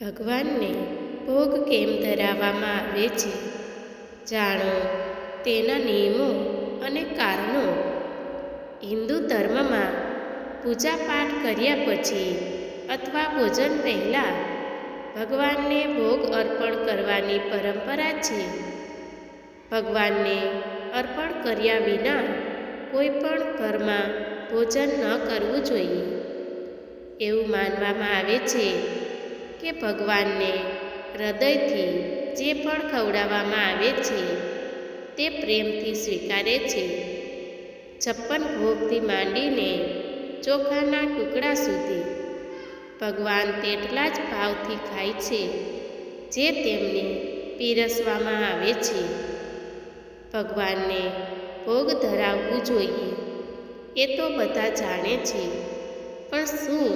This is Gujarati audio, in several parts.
ભગવાનને ભોગ કેમ ધરાવવામાં આવે છે? જાણો, તેના નિયમો અને કારણો. હિન્દુ ધર્મમાં પૂજાપાઠ કર્યા પછી અથવા ભોજન પહેલાં ભગવાનને ભોગ અર્પણ કરવાની પરંપરા છે. ભગવાનને અર્પણ કર્યા વિના કોઈ પણ ઘરમાં ભોજન ન કરવું જોઈએ. એવું માનવામાં આવે છે કે ભગવાનને હૃદયથી જે પણ ખવડાવવામાં આવે છે, તે પ્રેમથી સ્વીકારે છે. છપ્પન ભોગથી માંડીને ચોખાના ટુકડા સુધી ભગવાન તેટલા જ ભાવથી ખાય છે, જે તેમને પીરસવામાં આવે છે. ભગવાનને ભોગ ધરાવવું જોઈએ, એ તો બધા જાણે છે. પણ શું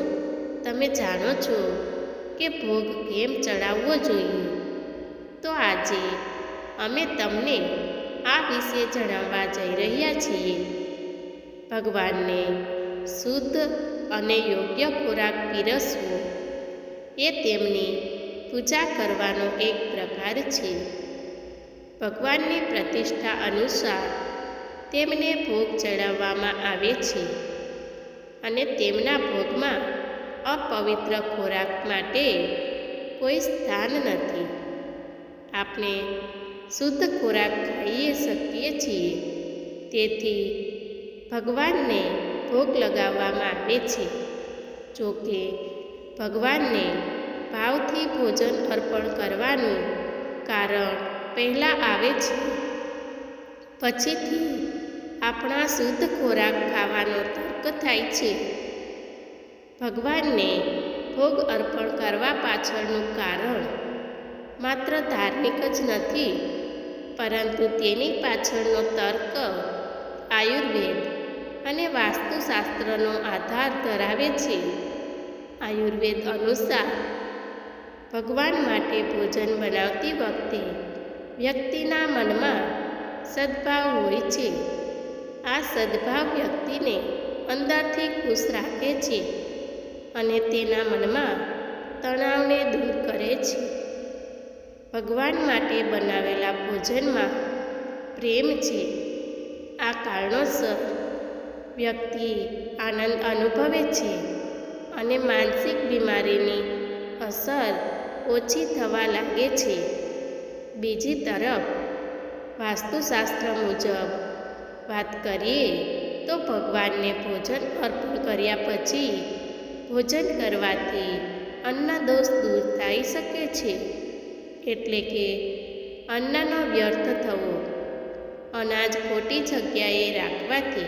તમે જાણો છો? કે ભોગ કેમ ચડાવવો જોઈએ? તો આજે અમે તમને આ વિશે જણાવવા જઈ રહ્યા છીએ. ભગવાનને શુદ્ધ અને યોગ્ય ખોરાક પીરસવો એ તેમની પૂજા કરવાનો એક પ્રકાર છે. ભગવાનની પ્રતિષ્ઠા અનુસાર તેમને ભોગ ચડાવવામાં આવે છે અને તેમના ભોગમાં અપવિત્ર ખોરાક માટે કોઈ સ્થાન નથી. આપણે શુદ્ધ ખોરાક ખાઈએ શકીએ છીએ. તેથી ભગવાનને ભોગ લગાવવામાં આવે છે. જોકે ભગવાનને ભાવથી ભોજન અર્પણ કરવાનું કારણ પહેલાં આવે છે. પછીથી આપણા શુદ્ધ ખોરાક ખાવાનો તર્ક થાય છે. ભગવાનને ભોગ અર્પણ કરવા પાછળનું કારણ માત્ર ધાર્મિક જ નથી, પરંતુ તેની પાછળનો તર્ક, આયુર્વેદ અને વાસ્તુશાસ્ત્રનો આધાર ધરાવે છે. આયુર્વેદ અનુસાર, ભગવાન માટે ભોજન બનાવતી વખતે વ્યક્તિના મનમાં સદભાવ હોય છે. આ સદભાવ વ્યક્તિને અંદરથી ખુશ રાખે છે. અને તેના મનમાં તણાવને દૂર કરે છે. ભગવાન માટે બનાવેલા ભોજનમાં પ્રેમ છે. આ કારણોસર વ્યક્તિ આનંદ અનુભવે છે અને માનસિક બીમારીની અસર ઓછી થવા લાગે છે. બીજી તરફ, વાસ્તુશાસ્ત્ર મુજબ વાત કરીએ તો ભગવાનને ભોજન અર્પણ કર્યા પછી ભોજન કરવાથી અન્નદોષ દૂર થઈ શકે છે. એટલે કે અન્નનો વ્યર્થ થવો, અનાજ ખોટી જગ્યાએ રાખવાથી,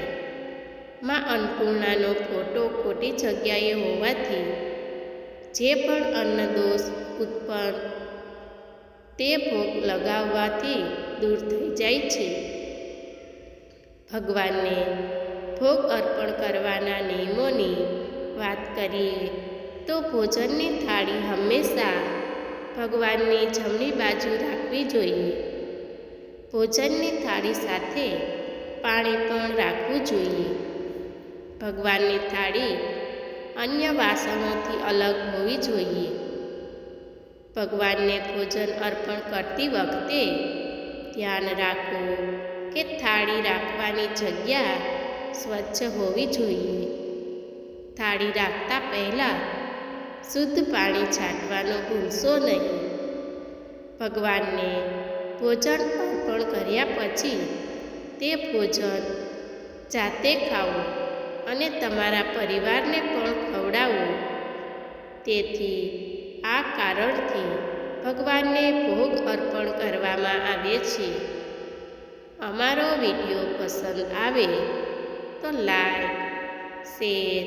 માં અન્નપૂર્ણાનો ફોટો ખોટી જગ્યાએ હોવાથી, જે પણ અન્નદોષ ઉત્પન્ન તે ભોગ લગાવવાથી દૂર થઈ જાય છે. ભગવાનને ભોગ અર્પણ કરવાના નિયમોની વાત કરીએ તો ભોજનની થાળી હંમેશા ભગવાનની જમણી બાજુ રાખવી જોઈએ. ભોજનની થાળી સાથે પાણી પણ રાખવું જોઈએ. ભગવાનની થાળી અન્ય વાસણોથી અલગ હોવી જોઈએ. ભગવાનને ભોજન અર્પણ કરતી વખતે ધ્યાન રાખવું કે થાળી રાખવાની જગ્યા સ્વચ્છ હોવી જોઈએ. થાળી રાખતા પહેલાં શુદ્ધ પાણી છાંટવાનો ભૂલશો નહીં. ભગવાનને ભોજન અર્પણ કર્યા પછી તે ભોજન જાતે ખાવો અને તમારા પરિવારને પણ ખવડાવો તેથી આ કારણથી ભગવાનને ભોગ અર્પણ કરવામાં આવે છે. અમારો વીડિયો પસંદ આવે તો લાઈક, શેર